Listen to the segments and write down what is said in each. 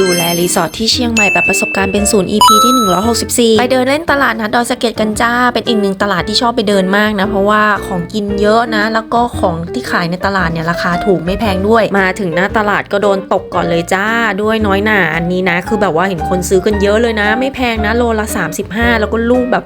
ดูแลรีสอร์ทที่เชียงใหม่แบบประสบการณ์เป็นศูนย์ EP ที่ 164 ไปเดินเล่นตลาดนัดดอยสะเก็ดกันจ้า เป็นอีกหนึ่งตลาดที่ชอบไปเดินมากนะ เพราะว่าของกินเยอะนะ แล้วก็ของที่ขายในตลาดเนี่ยราคาถูกไม่แพงด้วย มาถึงหน้าตลาดก็โดนตกก่อนเลยจ้า ด้วยน้อยหนาอันนี้นะ คือแบบว่าเห็นคนซื้อกันเยอะเลยนะ ไม่แพงนะโลละ 35 แล้วก็ลูกแบบ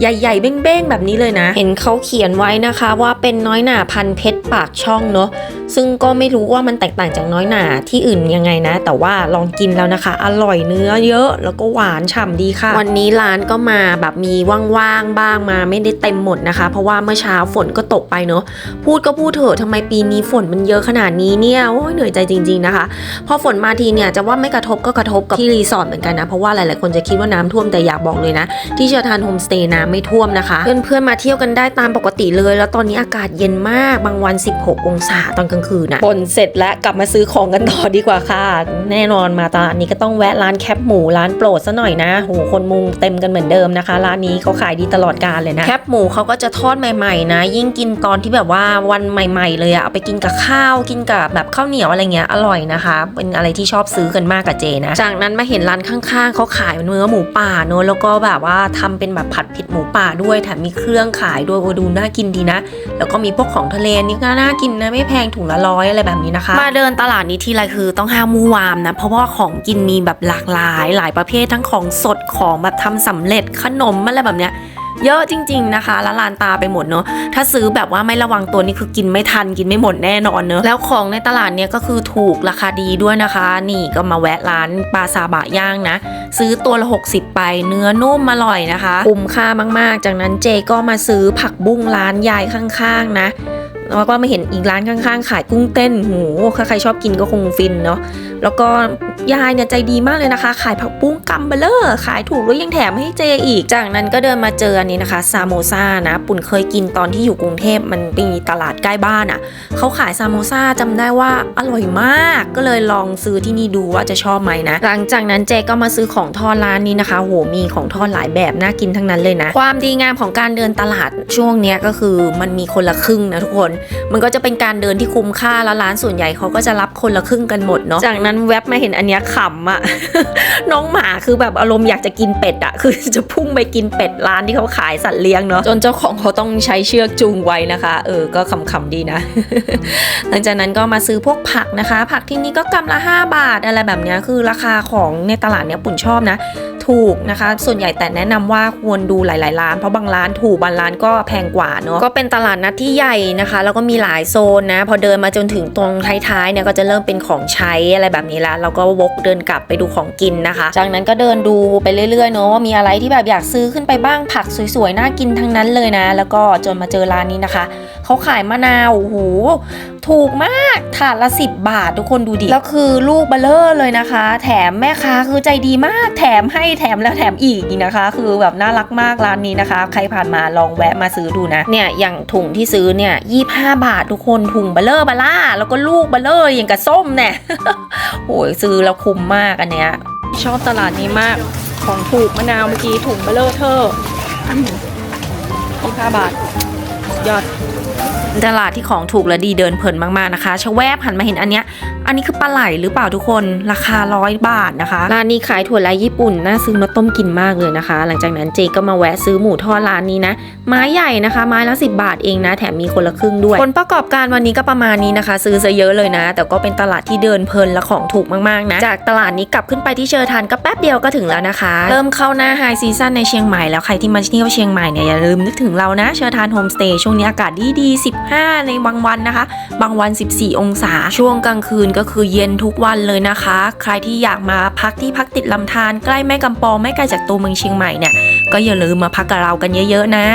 ใหญ่ๆ เบ้งๆ แบบนี้เลยนะ เห็นเขาเขียนไว้นะคะว่าเป็นน้อยหนาพันเพชรปากช่องเนาะซึ่งก็ไม่รู้ว่ามันแตกต่างจากน้อยหนาที่อื่นยังไงนะ แต่ว่าลองกินแล้วนะคะ อร่อยเนื้อเยอะแล้วก็หวานฉ่ำดีค่ะ วันนี้ร้านก็มาแบบมีว่างๆบ้างมาไม่ได้เต็มหมดนะคะ เพราะว่าเมื่อเช้าฝนก็ตกไปเนาะพูดก็พูดเถอะทำไมปีนี้ฝนมันเยอะขนาดนี้เนี่ยโอ้ยเหนื่อยใจจริง ๆนะคะ พอฝนมาทีเนี่ยจะว่าไม่กระทบก็กระทบกับที่รีสอร์ทเหมือนกันนะเพราะว่าหลายๆคนจะคิดว่าน้ำท่วมแต่อยากบอกเลยนะ ที่เชียร์ทานโฮมสเตย์น้ำไม่ท่วมนะคะ เพื่อนๆมาเที่ยวกันได้ตามปกติเลย แล้วตอนนี้อากาศเย็นมากบางวัน 16 องศาตอนกลางคืนนะฝนเสร็จแล้วกลับมาซื้อของกันต่อดีกว่าค่ะ แน่นอนมาตลาดนี้ก็ต้องแวะร้านแคปหมูร้านโปรดซะหน่อยนะโหคนมุงเต็มกันเหมือนเดิมนะคะ ร้านนี้เขาขายดีตลอดกาลเลยนะแคปหมูเขาก็จะทอดใหม่ๆนะ ยิ่งกินตอนที่แบบว่าวันใหม่ ๆ เลยอะเอาไปกินกับข้าวกินกับแบบข้าวเหนียวอะไรเงี้ยอร่อยนะคะ เป็นอะไรที่ชอบซื้อกันมากกับเจนะ จากนั้นมาเห็นร้านข้างๆเขาขายเนื้อหมูป่าเนอะแล้วก็แบบว่าทำเป็นแบบผัดเผ็ดหมููป่าด้วยแถมมีเครื่องขายด้วยโอดูน่ากินดีนะ แล้วก็มีพวกของทะเลนี่ก็น่ากินนะไม่แพงถุงละร้อยอะไรแบบนี้นะคะ มาเดินตลาดนี้ทีไรคือต้องห้ามมูวามนะ เพราะว่าของกินมีแบบหลากหลาย หลายประเภททั้งของสดของแบบทำสำเร็จขนมอะไรแบบเนี้ย เยอะจริง ๆนะคะละลานตาไปหมดเนอะถ้าซื้อแบบว่าไม่ระวังตัวนี่คือกินไม่ทันกินไม่หมดแน่นอนเนอะแล้วของในตลาดเนี่ยก็คือถูกราคาดีด้วยนะคะ นี่ก็มาแวะร้านปลาซาบะย่างนะ ซื้อตัวละ 60 ไปเนื้อนุ่มอร่อยนะคะคุ้มค่ามากๆ จากนั้นเจก็มาซื้อผักบุ้งร้านยายข้างๆนะแล้วก็มาเห็นอีกร้านข้างๆ ขายกุ้งเต้นโหถ้าใครชอบกินก็คงฟินเนาะ แล้วก็ยายเนี่ยใจดีมากเลยนะคะ ขายผักบุ้งกัมเบลเลอร์ ขายถูกแล้วยังแถมให้เจอีก จากนั้นก็เดินมาเจออันนี้นะคะซาโมซานะ ปุ่นเคยกินตอนที่อยู่กรุงเทพมันมีตลาดใกล้บ้านอะ่ะเขาขายซาโมซาจำได้ว่าอร่อยมาก ก็เลยลองซื้อที่นี่ดูว่าจะชอบไหมนะ หลังจากนั้นเจก็มาซื้อของทอดร้านนี้นะคะโหมีของทอดหลายแบบน่ากินทั้งนั้นเลยนะ ความดีงามของการเดินตลาดช่วงเนี้ยก็คือมันมีคนละครึ่งนะทุกคน มันก็จะเป็นการเดินที่คุ้มค่าแล้วร้านส่วนใหญ่เขาก็จะรับคนละครึ่งกันหมดเนาะจากนั้นั้นแว็บมาเห็นอันเนี้ยขำอะน้องหมาคือแบบอารมณ์อยากจะกินเป็ดอะคือจะพุ่งไปกินเป็ดร้านที่เขาขายสัตว์เลี้ยงเนาะจนเจ้าของเขาต้องใช้เชือกจูงไว้นะคะ เออก็ขำๆดีนะ หลังจากนั้นก็มาซื้อพวกผักนะคะ ผักที่นี่ก็กำละ 5 บาทอะไรแบบนี้คือราคาของในตลาดเนี้ยปุ่นชอบนะ ถูกนะคะ ส่วนใหญ่แต่แนะนำว่าควรดูหลาย ๆ ร้าน เพราะบางร้านถูกบางร้านก็แพงกว่าเนาะก็เป็นตลาดนัดที่ใหญ่นะคะ แล้วก็มีหลายโซนนะ พอเดินมาจนถึงตรงท้ายๆเนี่ยก็จะเริ่มเป็นของใช้อะไรแบบนี้แล้วก็วกเดินกลับไปดูของกินนะคะ จากนั้นก็เดินดูไปเรื่อยๆเนาะว่ามีอะไรที่แบบอยากซื้อขึ้นไปบ้างผักสวยๆน่ากินทั้งนั้นเลยนะ แล้วก็จนมาเจอร้านนี้นะคะ เขาขายมะนาวโอ้โหถูกมากถาดละ 10 บาททุกคนดูดิแล้วคือลูกเบลเลอร์เลยนะคะ แถมแม่ค้าคือใจดีมากแถมให้แถมแล้วแถมอีกนะคะ คือแบบน่ารักมากร้านนี้นะคะ ใครผ่านมาลองแวะมาซื้อดูนะเนี่ยอย่างถุงที่ซื้อเนี่ย25 บาททุกคนถุงเบลเลอร์บาล่าแล้วก็ลูกเบลเลอร์อย่างกับส้มเนี่ยโอ้ยซื้อแล้วคุ้มมากอันเนี้ยชอบตลาดนี้มากของถูกมะนาวเมื่อกี้ถุงเบลเลอร์เธอ25บาท ยอดตลาดที่ของถูกและดีเดินเพลินมากๆนะคะชะแวบหันมาเห็นอันเนี้ย อันนี้คือปลาไหลหรือเปล่าทุกคนราคาร้อยบาทนะคะร้านนี้ขายถั่วไรญี่ปุ่นน่าซื้อมาต้มกินมากเลยนะคะ หลังจากนั้นเจก็มาแวะซื้อหมูทอดร้านนี้นะ ไม้ใหญ่นะคะ ไม้ละ10 บาทเองนะ แถมมีคนละครึ่งด้วย ผลประกอบการวันนี้ก็ประมาณนี้นะคะ ซื้อซะเยอะเลยนะ แต่ก็เป็นตลาดที่เดินเพลินและของถูกมากๆนะจากตลาดนี้กลับขึ้นไปที่เชอร์ทานก็แป๊บเดียวก็ถึงแล้วนะคะ เริ่มเข้าหน้าไฮซีซั่นในเชียงใหม่แล้วใครที่มาเที่ยวเชียงใหม่เนี่ยอย่าลืมนึกถึงเรานะเชอร์ทานโฮมสเตย์ช่วงนี้อากาศดีๆ15 ในบางวันนะคะ บางวัน 14 องศาช่วงกลางคืนก็คือเย็นทุกวันเลยนะคะ ใครที่อยากมาพักที่พักติดลำธารใกล้แม่กำปองไม่ไกลจากตัวเมืองเชียงใหม่เนี่ยก็อย่าลืมมาพักกับเรากันเยอะๆนะ